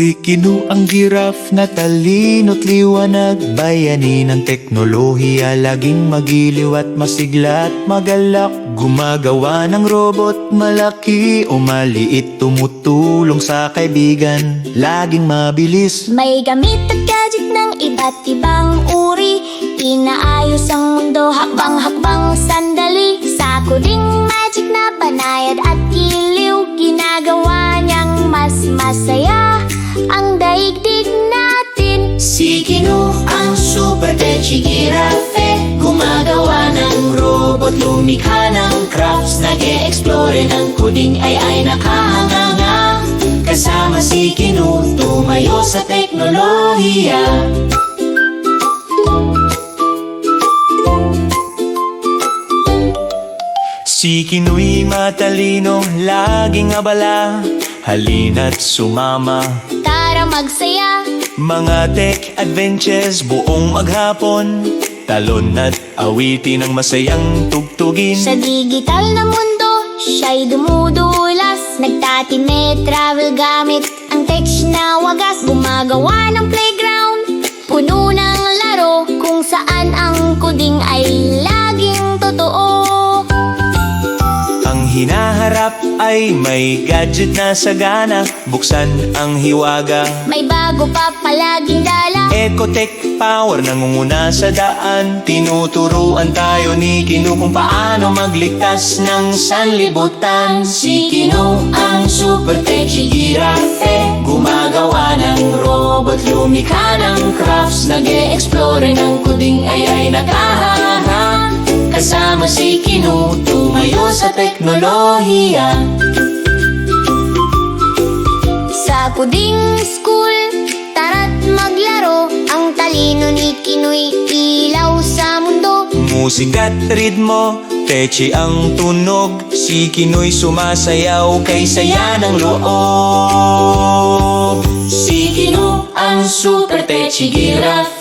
Si Kinu ang giraffe na talino't liwanag. Bayani ng teknolohiya Laging magiliw at masigla at magalak. Gumagawa ng robot malaki o maliit Tumutulong sa kaibigan. Laging mabilis. May gamit at gadget ng iba't ibang uri. Inaayos ang mundo hakbang-hakbang sandali. Sa kuding magic na banayad at giliw Ginagawa niyang mas masaya ang daigdig natin. Si Kinu ang super Tenchi Giraffe Gumagawa ng robot, lumikha ng crafts. Nag-e-explore ng kuding ay ay nakahanganga. Kasama si Kinu, tumayo sa teknolohiya. Si Kinu'y matalino, laging abala Halina't sumama Tara magsaya. Mga tech adventures buong maghapon. Talon at awitin ng masayang tugtugin. Sa digital na mundo, siya'y dumudulas. Nagtatime, travel gamit ang tech na wagas. Gumagawa ng playground, hinaharap ay may gadget na sagana. Buksan ang hiwaga. May bago pa palaging dala. Ecotech power nangunguna sa daan. Tinuturuan tayo ni Kinu kung paano magligtas ng sanlibutan. Si Kinu ang super Tenchi Giraffe Gumagawa ng robot, lumikha ng crafts. Nag-e-explore ng kuding ay ay nakahaha. Kasama si Kinu, tumayo sa teknolohiya. Sa kuding school, tara't maglaro Ang talino ni Kinoy, ilaw sa mundo. Musika't ritmo, techi ang tunog. Si Kino'y sumasayaw kay saya ng loob. Si Kinu ang super Tenchi Giraffe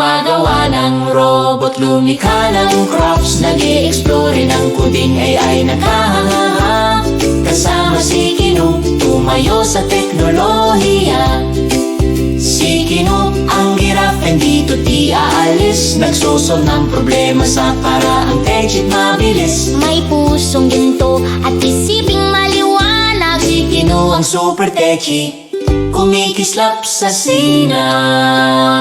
Gumagawa ng robot, lumikha ng crafts Nag-e-explore ng kuding ay ay nakahanga Kasama si Kinu, tumayo sa teknolohiya. Si Kinu ang giraffe, hindi to di aalis. Nagsusol ng problema sa paraang Tenchi mabilis. May pusong ginto at isiping maliwanag. Si Kinu ang super Tenchi Kumikislap sa sinag